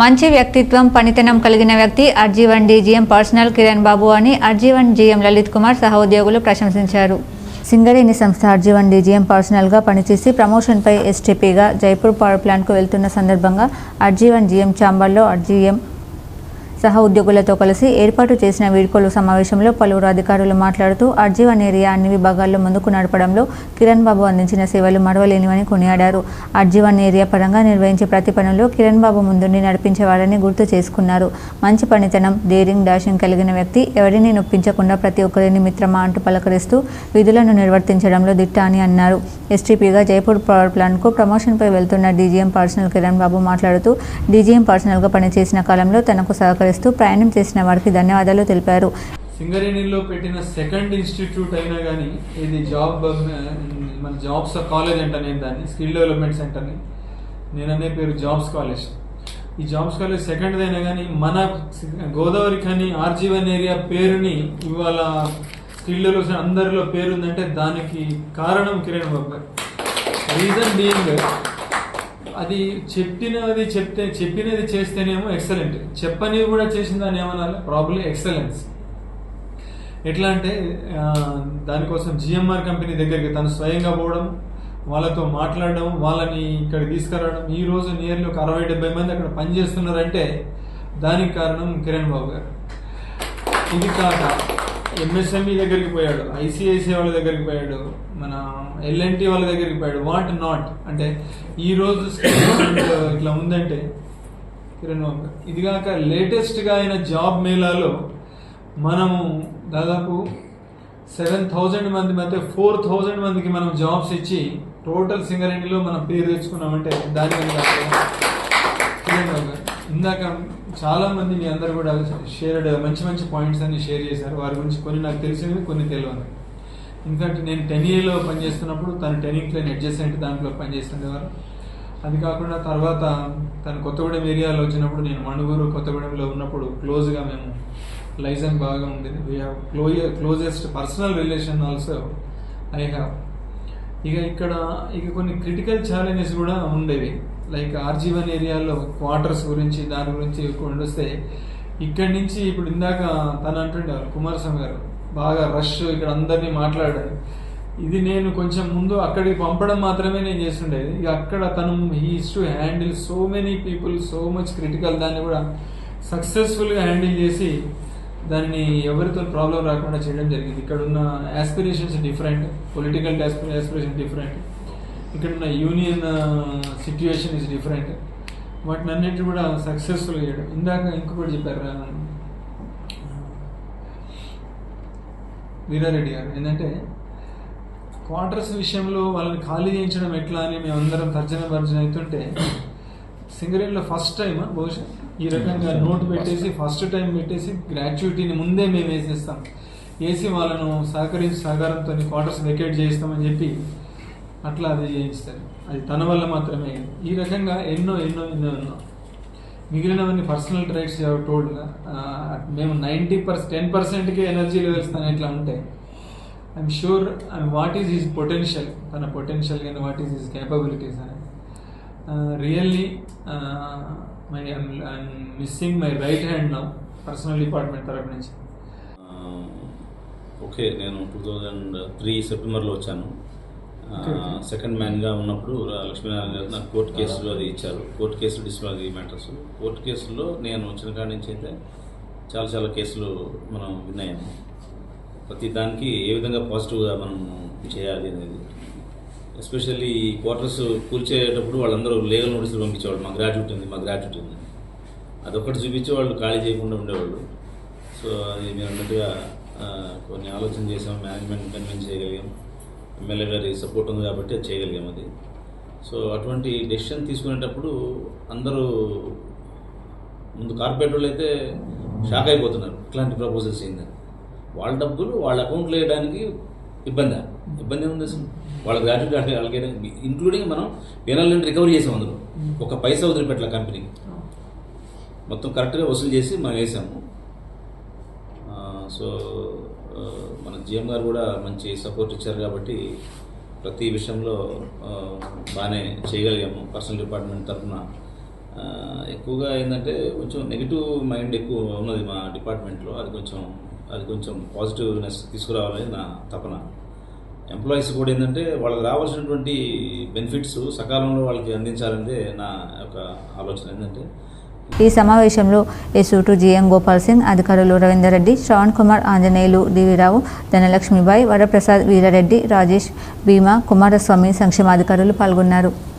మంచి వ్యక్తిత్వం పనితనం కలిగిన వ్యక్తి R G one DGM personnel Kiran Babu అని అర్జీవన్ జీఎం లలిత్ కుమార్ సహోద్యోగులు ప్రశంసించారు. సింగరేణి సంస్థ అర్జీవన్ డీజీఎం పర్సనల్గా పనిచేసి ప్రమోషన్పై ఎస్టీపీగా జైపూర్ పవర్ ప్లాంట్కు వెళ్తున్న సందర్భంగా అర్జీవన్ జీఎం ఛాంబర్లో అర్జీఎం సహ ఉద్యోగులతో కలిసి ఏర్పాటు చేసిన వీడ్కోలు సమావేశంలో పలువురు అధికారులు మాట్లాడుతూ అర్జీవన్ ఏరియా అన్ని విభాగాల్లో ముందుకు నడపడంలో కిరణ్ బాబు అందించిన సేవలు మరవలేనివని కొనియాడారు. అర్జీవన్ ఏరియా పరంగా నిర్వహించే ప్రతి పనుల్లో కిరణ్ బాబు ముందుండి నడిపించేవారని గుర్తు చేసుకున్నారు. మంచి పనితనం డేరింగ్ డాషింగ్ కలిగిన వ్యక్తి ఎవరిని నొప్పించకుండా ప్రతి ఒక్కరిని మిత్రమా అంటూ పలకరిస్తూ విధులను నిర్వర్తించడంలో దిట్ట అని అన్నారు. ఎస్టీపీగా జైపూర్ పవర్ ప్లాంట్కు ప్రమోషన్పై వెళ్తున్న డీజీఎం పర్సనల్ కిరణ్ బాబు మాట్లాడుతూ డీజీఎం పర్సనల్గా పనిచేసిన కాలంలో తనకు చేస్తూ ప్రయాణం చేసిన వారికి ధన్యవాదాలు తెలిపారు. సింగరేణిలో పెట్టిన సెకండ్ ఇన్స్టిట్యూట్ అయినా కానీ ఇది జాబ్ మన జాబ్స్ కాలేజ్ అంట నేను దాన్ని స్కిల్ డెవలప్మెంట్ సెంటర్ని. నేను అనే పేరు జాబ్స్ కాలేజ్. ఈ జాబ్స్ కాలేజ్ సెకండ్ అయినా కానీ మన గోదావరి కానీ ఆర్జీవన్ ఏరియా పేరుని ఇవాళ స్కిల్ డెవలప్మెంట్ అందరిలో పేరు ఉందంటే దానికి కారణం కిరణ్ బాబు రీజన్ బీయింగ్ అది చెప్పినది చెప్తే చెప్పినది చేస్తేనేమో ఎక్సలెంట్ చెప్పనివి కూడా చేసిన దాన్ని ఏమనాలి? ప్రాబ్లీ ఎక్సలెన్స్ ఎట్లా అంటే దానికోసం జిఎంఆర్ కంపెనీ దగ్గరికి తను స్వయంగా పోవడం వాళ్ళతో మాట్లాడడం వాళ్ళని ఇక్కడ తీసుకురావడం. ఈ రోజు నియర్లీ ఒక అరవై డెబ్బై మంది అక్కడ పనిచేస్తున్నారంటే దానికి కారణం కిరణ్ బాబు గారు. ఇది కాక ఎంఎస్ఎంఈ దగ్గరికి పోయాడు. ఐసిఐసిఐ వాళ్ళ దగ్గరికి పోయాడు. మన ఎల్ఎన్టీ వాళ్ళ దగ్గరికి పోయాడు. What not? అంటే ఈ రోజు ఇట్లా ఉందంటే కిరణ్ ఇది కాక లేటెస్ట్గా అయిన జాబ్ మేళాలో మనము దాదాపు సెవెన్ థౌజండ్ మంది మధ్య ఫోర్ థౌజండ్ మందికి మనం జాబ్స్ ఇచ్చి టోటల్ సింగరేణిలో మనం పేరు తెచ్చుకున్నామంటే దాని వల్ల కిరణ్ గారు. ఇందాక చాలామంది మీ అందరు కూడా షేర్డ్ మంచి మంచి పాయింట్స్ అన్ని షేర్ చేశారు. వారి గురించి కొన్ని నాకు తెలిసినవి కొన్ని తెలియదు. ఇన్ఫ్యాక్ట్ నేను టెన్ ఇయర్లో పనిచేస్తున్నప్పుడు తను టెనింగ్ ప్లేన్ అడ్జస్టెంట్ దాంట్లో పనిచేస్తుండేవారు. అది కాకుండా తర్వాత తను కొత్తగూడెం ఏరియాలో వచ్చినప్పుడు నేను మణుగూరు కొత్తగూడెంలో ఉన్నప్పుడు క్లోజ్గా మేము లైజన్ బాగా ఉండేది. We have clo closest personal relation also I have ఇక ఇక్కడ ఇక కొన్ని క్రిటికల్ ఛాలెంజెస్ కూడా ఉండేవి. లైక్ ఆర్జీవన్ ఏరియాలో క్వార్టర్స్ గురించి దాని గురించి కొన్ని వస్తే ఇక్కడి నుంచి ఇప్పుడు ఇందాక తను అంటుండేవారు కుమారస్వామి గారు బాగా రష్ ఇక్కడ అందరినీ మాట్లాడారు ఇది నేను కొంచెం ముందు అక్కడికి పంపడం మాత్రమే నేను చేస్తుండేది. ఇక అక్కడ తను he's to handle so many people so much critical దాన్ని కూడా సక్సెస్ఫుల్గా హ్యాండిల్ చేసి దాన్ని ఎవరితో ప్రాబ్లం రాకుండా చేయడం జరిగింది. ఇక్కడ ఉన్న aspirations different political aspiration different ఇక్కడ ఉన్న యూనియన్ సిచ్యువేషన్ ఇస్ డిఫరెంట్ వాటిని అన్నింటి కూడా సక్సెస్ఫుల్ చేయడం ఇందాక ఇంకొకటి చెప్పారు వీరారెడ్డి గారు ఏంటంటే క్వార్టర్స్ విషయంలో వాళ్ళని ఖాళీ చేయించడం ఎట్లా అని మేమందరం తర్జన భర్జన అవుతుంటే సింగరేణిలో ఫస్ట్ టైం బహుశా ఈ రకంగా నోట్ పెట్టేసి ఫస్ట్ టైం పెట్టేసి గ్రాట్యుటీని ముందే మేము వేసేస్తాం. వేసి వాళ్ళను సహకరించి సహకారంతో క్వార్టర్స్ వెకేట్ చేయిస్తామని చెప్పి అట్లా అది చేయిస్తారు. అది తన వల్ల మాత్రమే ఈ రకంగా ఎన్నో ఎన్నో ఎన్నో ఎన్నో. మిగిలినవన్నీ పర్సనల్ ట్రైట్స్ టోల్డ్ మేము నైంటీ పర్సెంట్ టెన్ పర్సెంట్కి ఎనర్జీ లెవెల్స్ తన ఇట్లా ఉంటాయి. I'm sure what is his potential తన పొటెన్షియల్ కానీ వాట్ ఈజ్ హిస్ కేపబిలిటీస్ అని really my I'm missing my right hand now personnel department తరపు నుంచి. ఓకే నేను టూ థౌజండ్ త్రీ సెప్టెంబర్లో వచ్చాను. సెకండ్ మ్యాన్గా ఉన్నప్పుడు లక్ష్మీనారాయణ గారు నాకు కోర్టు కేసులు అది ఇచ్చారు. కోర్టు కేసులు డిస్ప్లాజీ మ్యాటర్స్ కోర్టు కేసుల్లో నేను వచ్చిన కాడి నుంచి అయితే చాలా చాలా కేసులు మనం విన్నాము ప్రతి దానికి ఏ విధంగా పాజిటివ్గా మనం చేయాలి అనేది. ఎస్పెషల్లీ ఈ క్వార్టర్స్ కూల్చేటప్పుడు వాళ్ళందరూ లీగల్ నోటీసులు పంపించేవాళ్ళు. మా గ్రాడ్యుయేట్ ఉంది మా గ్రాడ్యుయేట్ ఉంది. అదొకటి చూపించి వాళ్ళు ఖాళీ చేయకుండా ఉండేవాళ్ళు. సో అది మీరు అన్నట్టుగా కొన్ని ఆలోచన చేసాం మేనేజ్మెంట్ కన్విన్స్ చేయగలిగాం. ఎమ్మెల్యే గారి సపోర్ట్ ఉంది కాబట్టి అది చేయగలిగాం అది. సో అటువంటి డెసిషన్ తీసుకునేటప్పుడు అందరూ ముందు కార్పొరేట్ వాళ్ళు అయితే షాక్ అయిపోతున్నారు. ఇట్లాంటి ప్రపోజల్స్ ఏందని వాళ్ళ డబ్బులు వాళ్ళ అకౌంట్లో వేయడానికి ఇబ్బంది? ఇబ్బంది ఏముంది అసలు? వాళ్ళ గ్రాడ్యుయేట్ వాళ్ళకి ఇంక్లూడింగ్ మనం పేనల్ నుండి రికవరీ చేసాం అందులో. ఒక పైసా వదిలిపెట్టాల కంపెనీకి మొత్తం కరెక్ట్గా వసూలు చేసి మనం వేసాము. సో మన జిఎం గారు కూడా మంచి సపోర్ట్ ఇచ్చారు కాబట్టి ప్రతి విషయంలో బాగానే చేయగలిగాము. పర్సనల్ డిపార్ట్మెంట్ తరఫున. ఎక్కువగా ఏంటంటే కొంచెం నెగిటివ్ మైండ్ ఎక్కువ ఉన్నది మా డిపార్ట్మెంట్లో అది కొంచెం అది కొంచెం పాజిటివ్నెస్ తీసుకురావాలని నా తపన. ఎంప్లాయీస్ కూడా ఏంటంటే వాళ్ళకి రావాల్సినటువంటి బెనిఫిట్స్ సకాలంలో వాళ్ళకి అందించాలంటే నా యొక్క ఆలోచన. ఏంటంటే ఈ సమావేశంలో ఎస్యూటు జిఎం గోపాల్ సింగ్ అధికారులు రవీందర్ రెడ్డి శ్రవణ్ కుమార్ ఆంజనేయులు డివిరావు ధనలక్ష్మిబాయి వరప్రసాద్ వీరారెడ్డి రాజేష్ భీమా కుమారస్వామి సంక్షేమాధికారులు పాల్గొన్నారు.